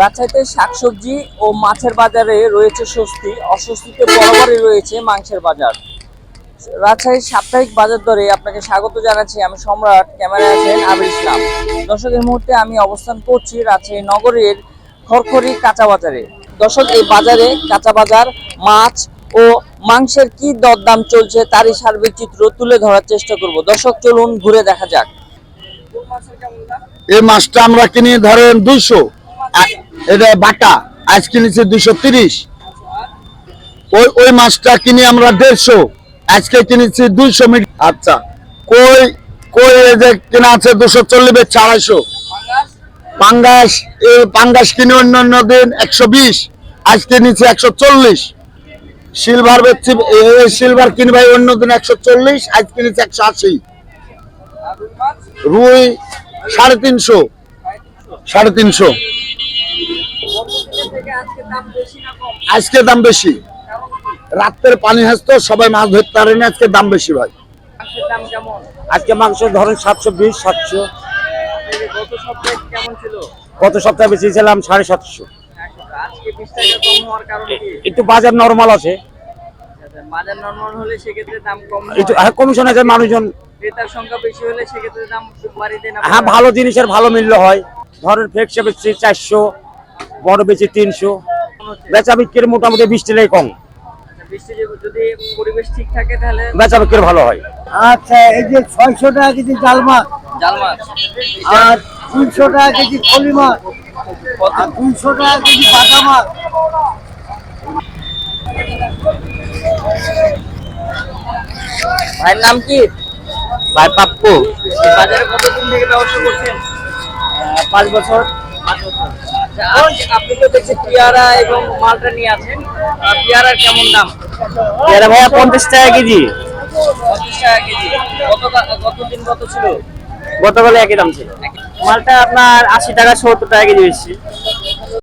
রাজশাহীতে শাকসবজি ও মাছের বাজারে রয়েছে স্বস্তি অস্বস্তিতে বরাবরই রয়েছে মাংসের বাজার। রাজশাহীর সাপ্তাহিক বাজার দরে আপনাকে স্বাগত জানাচ্ছি আমি সম্রাট ক্যামেরায় আছেন আবির ইসলাম। দর্শক এই মুহূর্তে আমি অবস্থান করছি রাজশাহী নগরের খড়খড়ি কাঁচা বাজারে। দর্শক এই বাজারে কাঁচা বাজার মাছ ও মাংসের কি দরদাম চলছে তারই সার্বিক চিত্র তুলে ধরার চেষ্টা করব। দর্শক চলুন ঘুরে দেখা যাক। এই মাছটা আমরা কিনি ধরেন দুইশো। এটা বাটা আজ কিনেছি দুইশো তিরিশ। ওই ওই মাছটা কিনি আমরা দেড়শো। আজকে কিনেছি দুইশো মিট আচ্ছা কই কই যে কিনা আছে দুশো চল্লিশ আড়াইশো পাঙ্গাস পাঙ্গাস কিনে অন্য অন্য দিন একশো বিশ আজ কিনেছি একশো চল্লিশ। সিলভার বেচছি সিলভার কিনবে অন্য দিন একশো চল্লিশ আজ কিনেছি একশো আশি। রুই, সাড়ে তিনশো সাড়ে তিনশো। আজকে দাম বেশি রাত্রের পানি হাসতো সবাই মাছ ধরতে পারে না আজকে দাম বেশি ভাই। আজকে মাংস ধরেন সাতশো বিশ সাতশো। গত সপ্তাহে কেমন ছিল? গত সপ্তাহে বেঁচেছিলাম সাড়ে সাতশো। বিশ একটু বাজার নর্মাল আছে। একটু হয়। কমিশন আছে মানুষজন বেশি হ্যাঁ ভালো জিনিসের ভালো মূল্য হয়। ধরেন ফেকসে বেচছি চারশো বড় বেচি তিনশো। বেচা বিক্রির মোটামুটি বিশ টাকাই কম। বৃষ্টি যদি পরিবেশ ঠিক থাকে তাহলে? বেচা বিক্রি ভালো হয়। আচ্ছা এই যে ছয়শো টাকা কেজি জাল মাছ। মাছ। আর তিনশো টাকা কেজি ফলি মাছ। আর দুইশো টাকা কেজি বাটা মাছ। ভাইয়ের নাম কি? ভাই পাপ্পু। বাজারে কতদিন থেকে ব্যবসা করছেন? পাঁচ বছর। আচ্ছা, আপনি তো দেখছি পেয়ারা এবং মালটা নিয়ে আছেন। পেয়ারার কেমন দাম? পেয়ারা ভাইয়া পঞ্চাশ টাকা কেজি। পঞ্চাশ টাকা কেজি। দিন কত ছিল? গতকালে একই দাম ছিল। মালটা আপনার আশি টাকা সত্তর টাকা কেজি বেশি।